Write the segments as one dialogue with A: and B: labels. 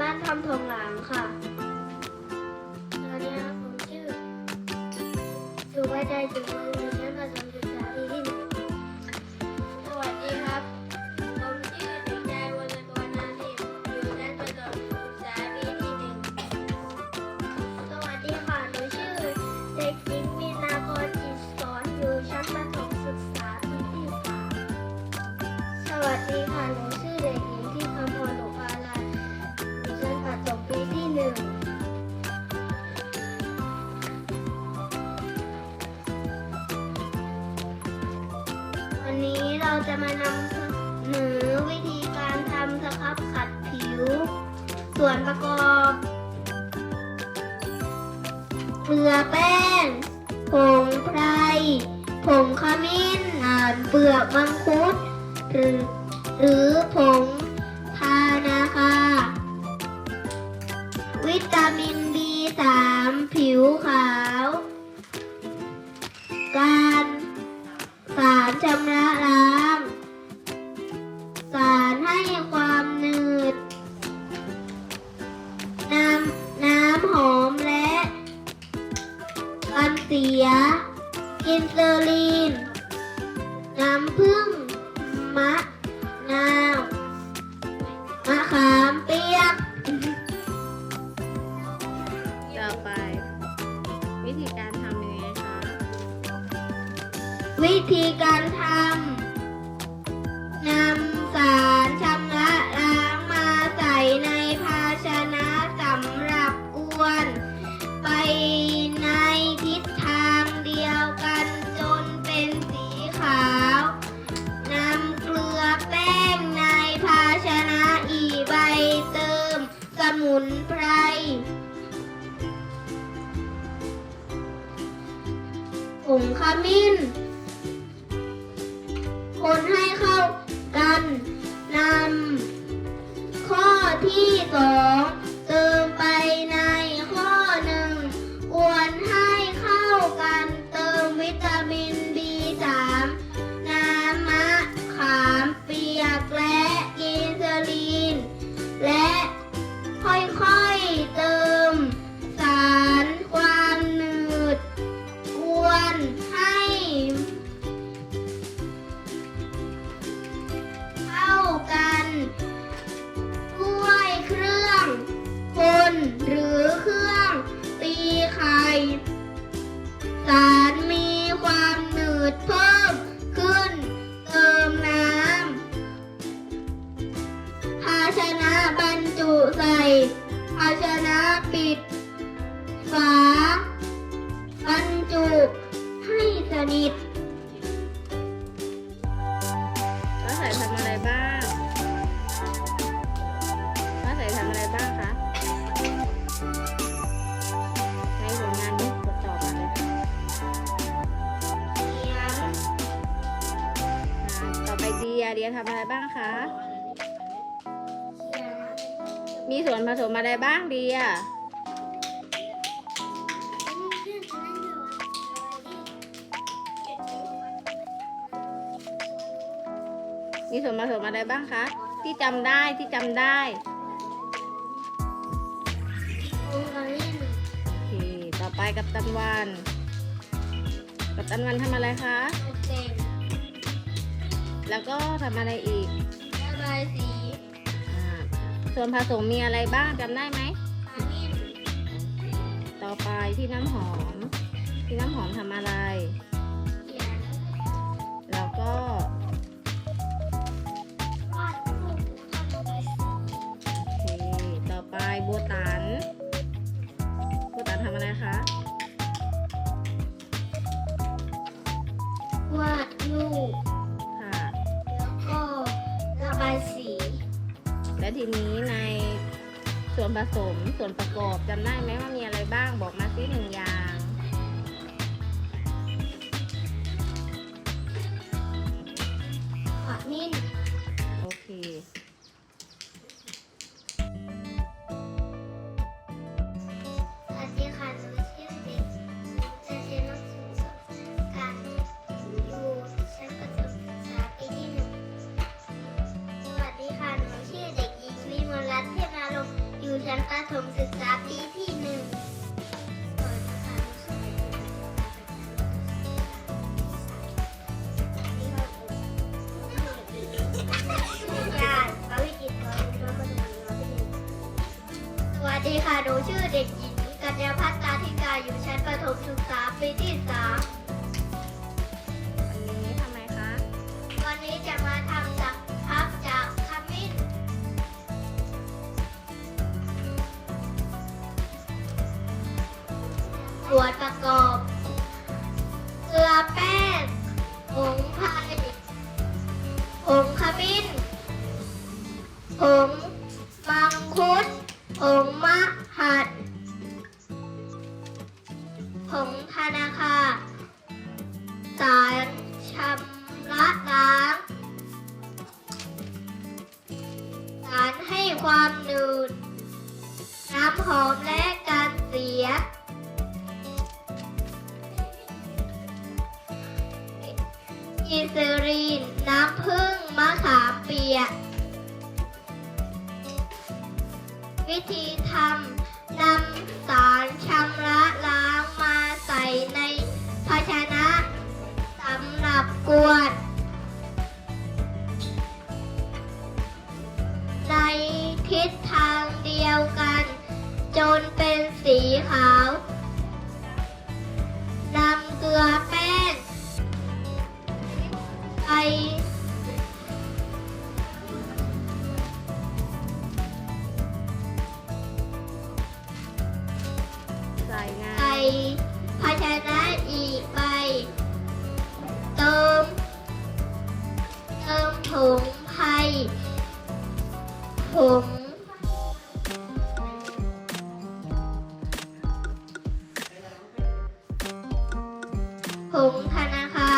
A: บ้านทำทองหลังค่ะ จะมานำเสนอวิธีการทำสครับขัดผิว ส่วนประกอบเกลือแป้งผงไพรผงขมิ้นอ่านเปลือกมังคุดหรือหรือผง วิ
B: ธีการ
A: ให้เข้ากันนำข้อที่สอง แล้วใส่ทำ
B: อะไรบ้างแล้วใส่ทำอะไรบ้างคะในผลงานนี้กดตอบมาเลยค่ะอ่าต่อไปเดียเดียทำอะไรบ้างคะมีส่วนผสมอะไรบ้างเดีย ส่วนผสมอะไรบ้างคะ ที่จำได้ที่จำได้โอเคต่อไปกับตันวัน กับตันวันทำอะไรคะแล้วก็ทำอะไรอีกอ่าส่วนผสมมีอะไรบ้างจำได้ไหมต่อไปที่น้ำหอม ที่น้ำหอมทำอะไร ในส่วนผสมส่วนประกอบจำได้ไหมว่ามีอะไรบ้างบอกมาสิหนึ่งอย่าง
A: ขอดนิ่น
B: โอเค
A: มศึกษาปีที่หนึ่งก่อนนะคะญาติพระวิจิตรมาเป็นพระบรมราชินีสวัสดีค่ะ หนูชื่อเด็กหญิงกัญญาพัฒน์ตาธิกาอยู่ชั้นประถมศึกษาปีที่สาม ส่วนประกอบ เกลือแป้งผงไทยผงขมิ้นผงมังคุดผงมะหัดผงธนาคา สารชำระล้างสารให้ความหนืดน้ำหอมและ กีเซรีน น้ำผึ้งมะขามเปียก วิธีทำนำสารชำระล้างมาใส่ในภาชนะสำหรับกวด ในทิศทางเดียวกัน จนเป็นสีขาว นำเกลือ ภาชนะอีกไปเติมเติมผงไทยผงผงธนาคา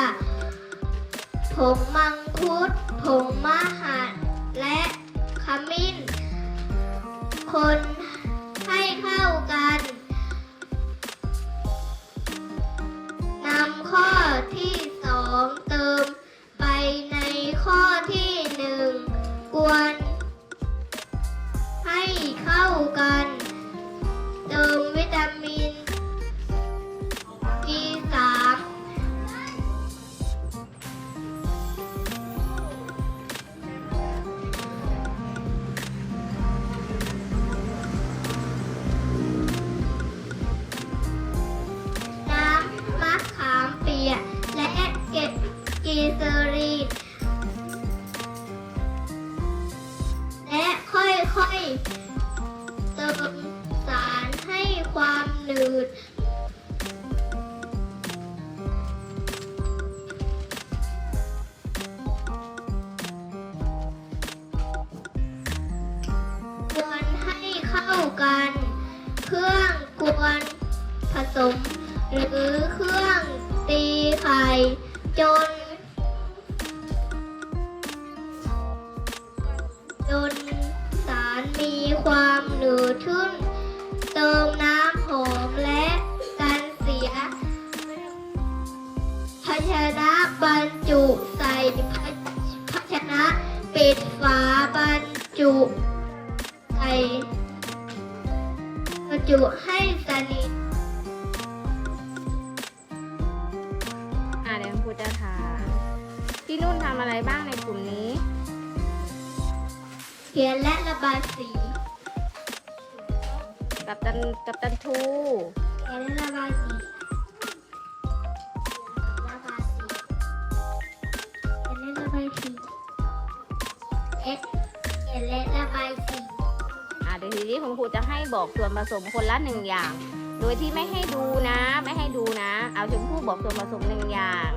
A: ผงมังคุดผงมะหัดและขมิ้น คน เกัน เครื่องกวนผสม หรือเครื่องตีไข่จน จนสารมีความหนืดขึ้นเติมน้ำหอมและกันเสีย ภาชนะบรรจุใส่ภาภาชนะปิดฝาบรรจุ บรรจุให้สนิท
B: อ่าเดี๋ยวคุณครูจะถามพี่นุ่นทำอะไรบ้างในกลุ่มนี้
A: เขียนและระบายสี
B: กับตันกับตันทู
A: เขียนและระบายสีระบายสีเขียนและระบายสีเอ็ดเขียนและระบายสี
B: อ่าเดี๋ยวทีนี้คุณครูจะให้บอกส่วนผสมคนละหนึ่งอย่าง โดยที่ไม่ให้ดูนะ ไม่ให้ดูนะ เอาชมพู่บอกส่วนผสมหนึ่งอย่าง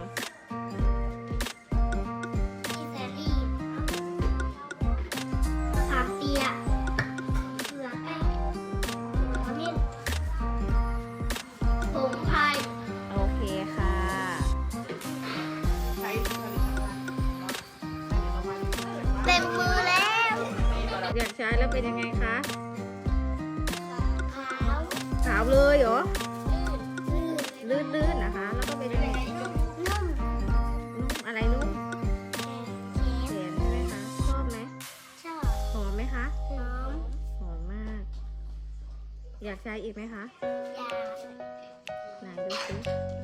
A: อิตาลีมะขามเปียกเกลือแป้งขมิ้นผงไทย
B: โอเคค่ะ
A: เต็มมือแล้ว
B: อยากใช้แล้วเป็นยังไงคะ
A: ขาว
B: ขาวเลยเหรอ
A: ลื่นลื่น
B: ลื่นๆนะคะ แล้วก็เป็นยังไง
A: นุ่ม
B: นุ่มอะไรนุ่ม
A: เค็ม
B: เสียนใช่ไหมคะชอบไหม
A: ชอบ
B: หอมไหมคะ
A: หอม
B: หอมมาก อยากใช้อีกไหมคะ
A: ยา
B: ไหนดูสิ
A: ย